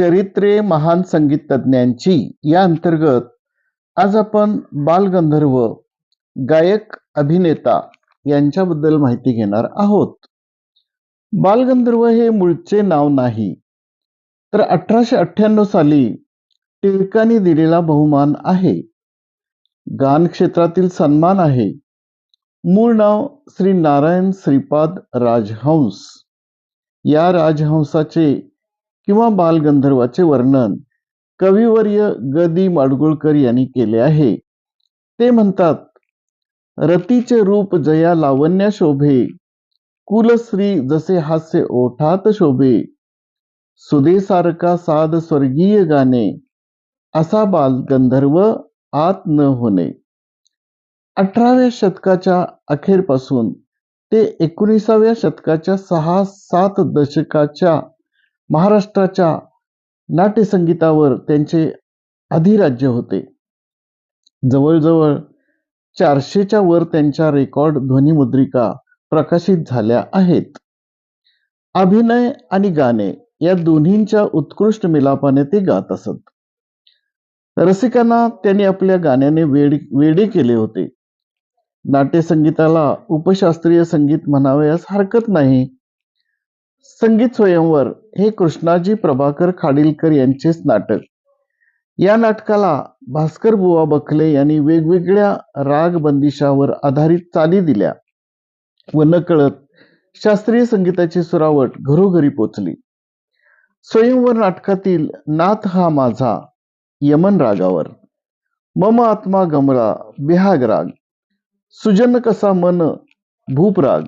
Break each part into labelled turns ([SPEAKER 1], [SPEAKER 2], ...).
[SPEAKER 1] चरित्रे महान संगीत तज्ञांची या अंतर्गत आज आपण बालगंधर्व गायक अभिनेता यांच्याबद्दल माहिती घेणार आहोत. बालगंधर्व हे मूळचे नाव नाही तर अठराशे अठ्ठ्याण्णव साली टिळकांनी दिलेला बहुमान आहे. गान क्षेत्रातील सन्मान आहे. मूळ नाव श्री नारायण श्रीपाद राजहंस. या राजहंसाचे किंवा बालगंधर्वाचे वर्णन कविवर्य गदी माडगुळकर यांनी केले आहे. ते म्हणतात रतीचे रूप जया लावण्या शोभे कुलश्री जसे हास्य ओठात शोभे सुदेसारखा साध स्वर्गीय गाणे असा बालगंधर्व आत न होणे. अठराव्या शतकाच्या अखेरपासून ते एकोणीसाव्या शतकाच्या सहा सात दशकाच्या महाराष्ट्राच्या नाट्यसंगीतावर त्यांचे अधिराज्य होते. जवळजवळ चारशेच्या वर त्यांच्या रेकॉर्ड ध्वनिमुद्रिका प्रकाशित झाल्या आहेत. अभिनय आणि गाणे या दोन्हींच्या उत्कृष्ट मिलापाने ते गात असत. रसिकांना त्यांनी आपल्या गाण्याने वेड वेडे केले होते. नाट्यसंगीताला उपशास्त्रीय संगीत म्हणावयास हरकत नाही. संगीत स्वयंवर हे कृष्णाजी प्रभाकर खाडीलकर यांचेच नाटक. या नाटकाला भास्कर बुवा बखले यांनी वेगवेगळ्या राग बंदिशावर आधारित चाली दिल्या व नकळत शास्त्रीय संगीताची सुरावट घरोघरी पोचली. स्वयंवर नाटकातील नाथ हा माझा यमन रागावर. मम आत्मा गमला बिहाग राग. सुजन कसा मन भूप राग.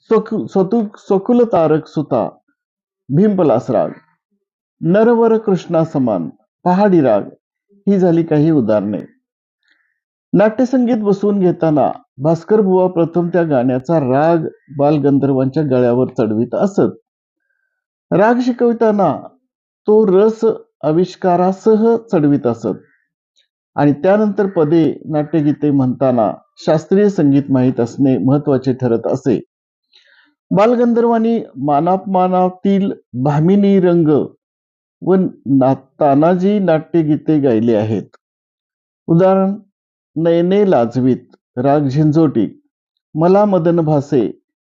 [SPEAKER 1] स्वकुल तारक सुता भीमपलास राग नरवर कृष्णा समान पहाडी राग ही झाली काही उदाहरणे. नाट्यसंगीत बसवून घेताना भास्कर बुवा प्रथम त्या गाण्याचा राग बालगंधर्वांच्या गळ्यावर चढवीत असत. राग शिकविताना तो रस आविष्कारासह चढवीत असत. आणि त्यानंतर पदे नाट्यगीते म्हणताना शास्त्रीय संगीत माहीत असणे महत्त्वाचे ठरत असे. बालगंधर्वांनी मानापमानातील भामिनी रंग व ना तानाजी नाट्यगीते गायली आहेत. उदाहरण नयने लाजवीत राग झिंजोटी मला मदन भासे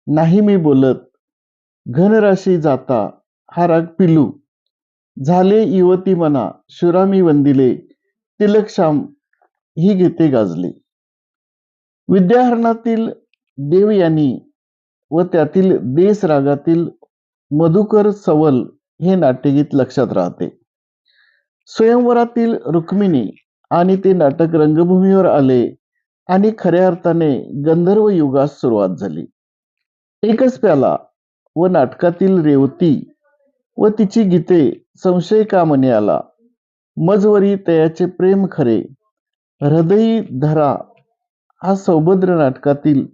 [SPEAKER 1] नाही मी बोलत घनराशी जाता हा राग पिलू झाले युवती मना शुरामी वंदिले तिलकश्याम ही गीते गाजली. विद्याहरणातील देव यांनी व त्यातील देश रागातील मधुकर सवल हे नाट्यगीत लक्षात राहते. स्वयंवरातील रुक्मिणी आणि ते नाटक रंगभूमीवर आले आणि खऱ्या अर्थाने गंधर्व युगास सुरुवात झाली. एकच प्याला व नाटकातील रेवती व तिची गीते संशय का मने आला. मजवरी तयाचे प्रेम खरे हृदयी धरा हा सौभद्र नाटकातील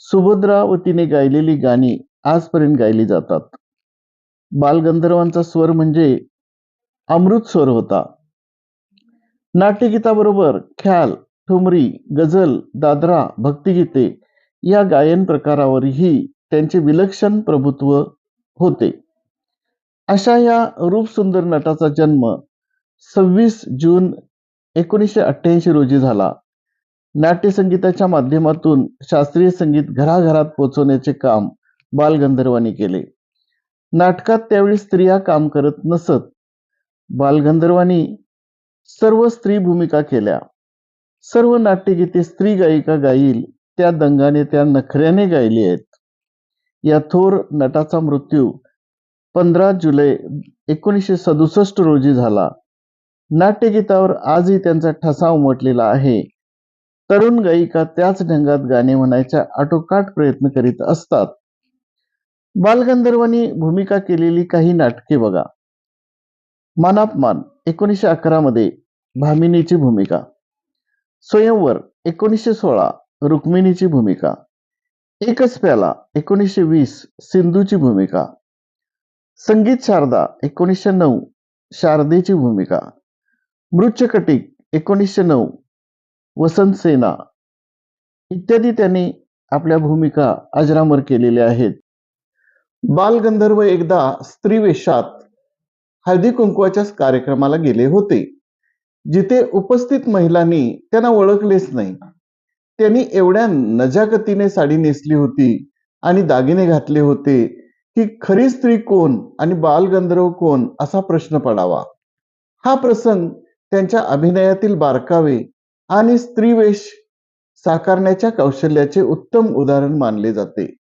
[SPEAKER 1] सुभद्रा व तिने गायलेली गाणी आजपर्यंत गायली जातात. बालगंधर्वांचा स्वर म्हणजे अमृत स्वर होता. नाट्यगीताबरोबर ख्याल ठुमरी गझल दादरा भक्तिगीते या गायन प्रकारावरही त्यांचे विलक्षण प्रभुत्व होते. अशा या रूपसुंदर नटाचा जन्म सव्वीस जून एकोणीसशे अठ्ठ्याऐंशी रोजी झाला. नाट्यसंगीताच्या माध्यमातून शास्त्रीय संगीत घराघरात पोचवण्याचे काम बालगंधर्वांनी केले. नाटकात त्यावेळी स्त्रिया काम करत नसत. बालगंधर्वांनी सर्व स्त्री भूमिका केल्या. सर्व नाट्यगीते स्त्री गायिका गाईल त्या दंगाने त्या नखऱ्याने गायली आहेत. या थोर नटाचा मृत्यू पंधरा जुलै एकोणीसशे सदुसष्ट रोजी झाला. नाट्यगीतावर आजही त्यांचा ठसा उमटलेला आहे. तरुण गायिका त्याच ढंगात गाणे म्हणायच्या आटोकाट प्रयत्न करीत असतात. बालगंधर्वांनी भूमिका केलेली काही नाटके बघा. मानापमान एकोणीसशे अकरा मध्ये भामिनीची भूमिका. स्वयंवर एकोणीसशे सोळा रुक्मिणीची भूमिका. एकच प्याला एकोणीसशे वीस सिंधूची भूमिका. संगीत शारदा एकोणीसशे नऊ शारदेची भूमिका. मृच्छकटिक एकोणीसशे नऊ वसंत सेना इत्यादी त्यांनी आपल्या भूमिका अजरामर केलेल्या आहेत. बालगंधर्व एकदा स्त्रीवेशात हळदी कुंकवाच्या कार्यक्रमाला गेले होते. जिथे उपस्थित महिलांनी त्यांना ओळखलेच नाही. त्यांनी एवढ्या नजाकतीने साडी नेसली होती आणि दागिने घातले होते की खरी स्त्री कोण आणि बालगंधर्व कोण असा प्रश्न पडावा. हा प्रसंग त्यांच्या अभिनयातील बारकावे आणि स्त्रीवेश साकारण्याच्या कौशल्याचे उत्तम उदाहरण मानले जाते.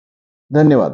[SPEAKER 1] धन्यवाद.